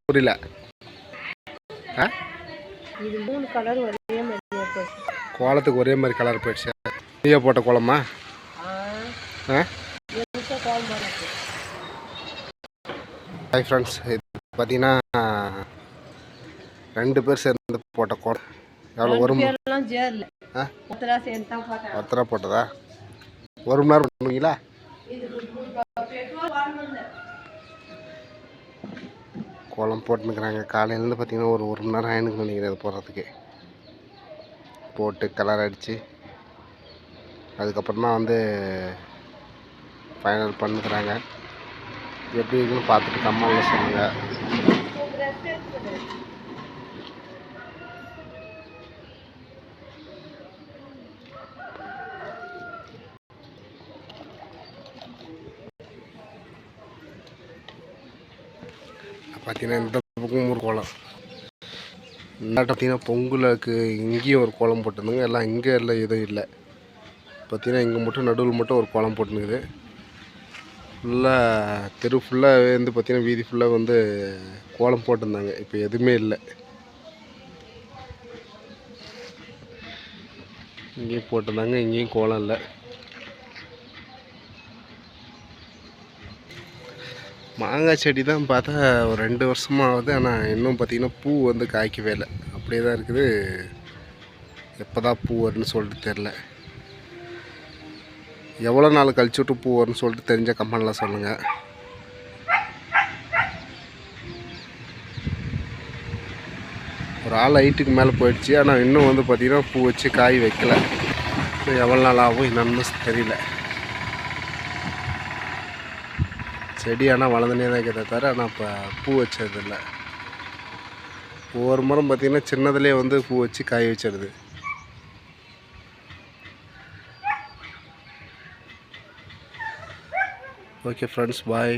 புரியல. இது மூணு கலர் ஒரே மாதிரியா போயிடுச்சு கோலத்துக்கு ஒரே மாதிரி கலர் போயிடுச்சு. நீயே போட்ட கோலமா? ஹாய் ஃப்ரெண்ட்ஸ் இது பார்த்தீங்கன்னா ரெண்டு பேர் சேர்ந்து போட்ட கோலம். எவ்வளோ ஒரு மணி பேர்லாம் சேரல. ஆ? ஒருத்தரா சேர்ந்து தான் பார்த்தேன் ஒருத்தரா போட்டதா? ஒரு மணி நேரம் பண்ணுவீங்களா? கோலம் போட்டுனுக்குறாங்க காலையிலேருந்து பார்த்திங்கன்னா ஒரு ஒரு மணி நேரம் ஆயினுக்கு நினைக்கிறேன் அது போடுறதுக்கு. போட்டு கலர் அடித்து அதுக்கப்புறம் தான் வந்து ஃபைனல் பண்ணுக்கிறாங்க எப்படி இருக்குன்னு பார்த்துட்டு கம்மாவில் சொல்லுங்கள் பார்த்தீங்கன்னா இந்த பக்கம் ஒரு கோலம் பார்த்தீங்கன்னா பொங்கலுக்கு இங்கேயும் ஒரு கோலம் போட்டிருந்தாங்க. எல்லாம் இங்கே எல்லாம் எதுவும் இல்லை. பார்த்தீங்கன்னா இங்கே மட்டும் நடுவில் மட்டும் ஒரு கோலம் போட்டுனுக்குது ஃபுல்லாக தெரு ஃபுல்லாகவே வந்து பார்த்திங்கன்னா வீதி ஃபுல்லாக வந்து கோலம் போட்டிருந்தாங்க. இப்போ எதுவுமே இல்லை. இங்கேயும் போட்டிருந்தாங்க இங்கேயும் கோலம் இல்லை. மாங்காய் செடி தான் பார்த்தா ஒரு ரெண்டு வருஷமாக ஆகுது ஆனால் இன்னும் பார்த்தீங்கன்னா பூ வந்து காய்க்கவே இல்லை. அப்படியே தான் இருக்குது. எப்போ தான் பூ வரும்னு சொல்லிட்டு தெரில எவ்வளோ நாள் கழிச்சு விட்டு பூ வரும்னு சொல்லிட்டு தெரிஞ்ச கம்பெனிலாம் சொல்லுங்கள் ஒரு ஆள் ஹைட்டுக்கு மேலே போயிடுச்சு. ஆனால் இன்னும் வந்து பார்த்திங்கன்னா பூ வச்சு காய் வைக்கல. இன்னும் எவ்வளோ நாள் ஆகும் என்னன்னு தெரியல. செடி ஆனால் வளர்ந்துனே தான் இருக்கிறத தவிர ஆனால் இப்போ பூ வச்சது இல்லை ஒவ்வொரு மரம் பார்த்திங்கன்னா சின்னதுலேயே வந்து பூ வச்சு காய வச்சிடுது ஓகே ஃப்ரெண்ட்ஸ் பாய்